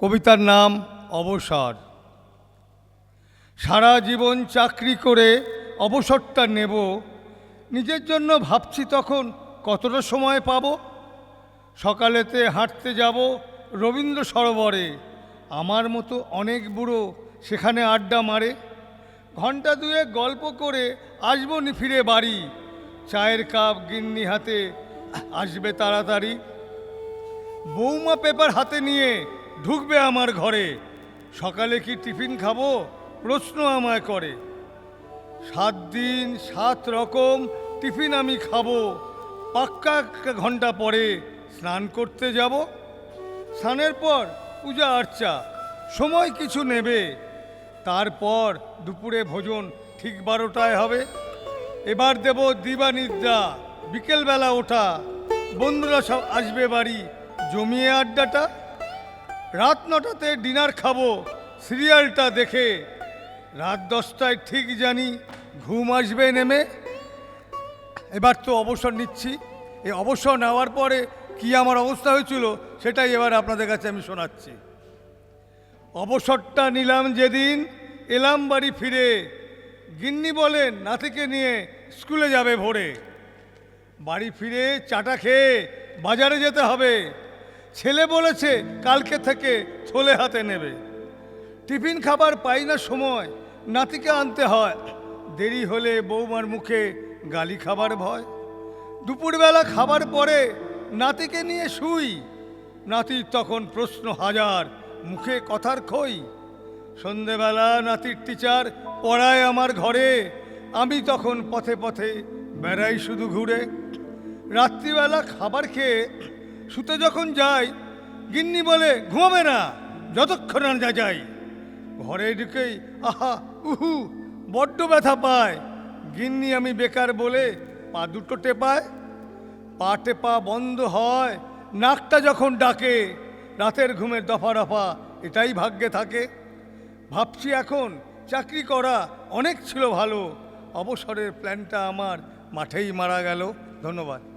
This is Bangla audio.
কবিতার নাম অবসর। সারা জীবন চাকরি করে অবসরটা নেব। নিজের জন্য ভাবছি তখন কতটা সময় পাব? সকালেতে হাঁটতে যাব রবীন্দ্র সরোবরে। আমার মতো অনেক বুড়ো সেখানে আড্ডা মারে। ঘণ্টা দুয়ে গল্প করে আসব নি ফিরে বাড়ি। চায়ের কাপ গিন্নি হাতে আসবে তাড়াতাড়ি। বৌমা পেপার হাতে নিয়ে ঢুকবে আমার ঘরে। সকালে কি টিফিন খাব? প্রশ্ন আমায় করে। সাত দিন সাত রকম টিফিন আমি খাব। পাক্কা ঘণ্টা পরে স্নান করতে যাব। স্নানের পর পূজা আর্চা, সময় কিছু নেবে। তারপর দুপুরে ভোজন ঠিক বারোটায় হবে। এবার দেব দিবা নিদ্রা বিকেলবেলা ওঠা। বন্ধুরা সব আসবে বাড়ি, জমিয়ে আড্ডাটা। রাত নটাতে ডিনার খাব, সিরিয়ালটা দেখে। রাত দশটায় ঠিক জানি ঘুম আসবে নেমে। এবার তো অবসর নিচ্ছি। এই অবসর নেওয়ার পরে কি আমার অবস্থা হয়েছিল, সেটাই এবার আপনাদের কাছে আমি শোনাচ্ছি। অবসরটা নিলাম যেদিন এলাম বাড়ি ফিরে। গিন্নি বলেন নাতিকে নিয়ে স্কুলে যাবে ভোরে। বাড়ি ফিরে চাটা খেয়ে বাজারে যেতে হবে। ছেলে বলেছে কালকে থেকে ছোলে হাতে নেবে। টিফিন খাবার পাই না সময়, নাতিকে আনতে হয়। দেরি হলে বৌমার মুখে গালি খাবার ভয়। দুপুরবেলা খাবার পরে নাতিকে নিয়ে শুই। নাতির তখন প্রশ্ন হাজার, মুখে কথার খই। সন্ধেবেলা নাতির টিচার পড়ায় আমার ঘরে। আমি তখন পথে পথে বেড়াই শুধু ঘুরে। রাত্রিবেলা খাবার খেয়ে শুতে যখন যাই গিন্নি বলে, ঘুমাবে না, যতক্ষণ না যাই ঘরে ঢুকেই, আহা, উহু, বড্ড ব্যথা পায়। গিন্নি আমি বেকার বলে, পা দুটো টেপায়। পা টেপা বন্ধ হয়, নাকটা যখন ডাকে, রাতের ঘুমের দফা রফা এটাই ভাগ্যে থাকে। ভাবছি এখন, চাকরি করা অনেক ছিল ভালো, অবসরের প্ল্যানটা আমার মাঠেই মারা গেল। ধন্যবাদ।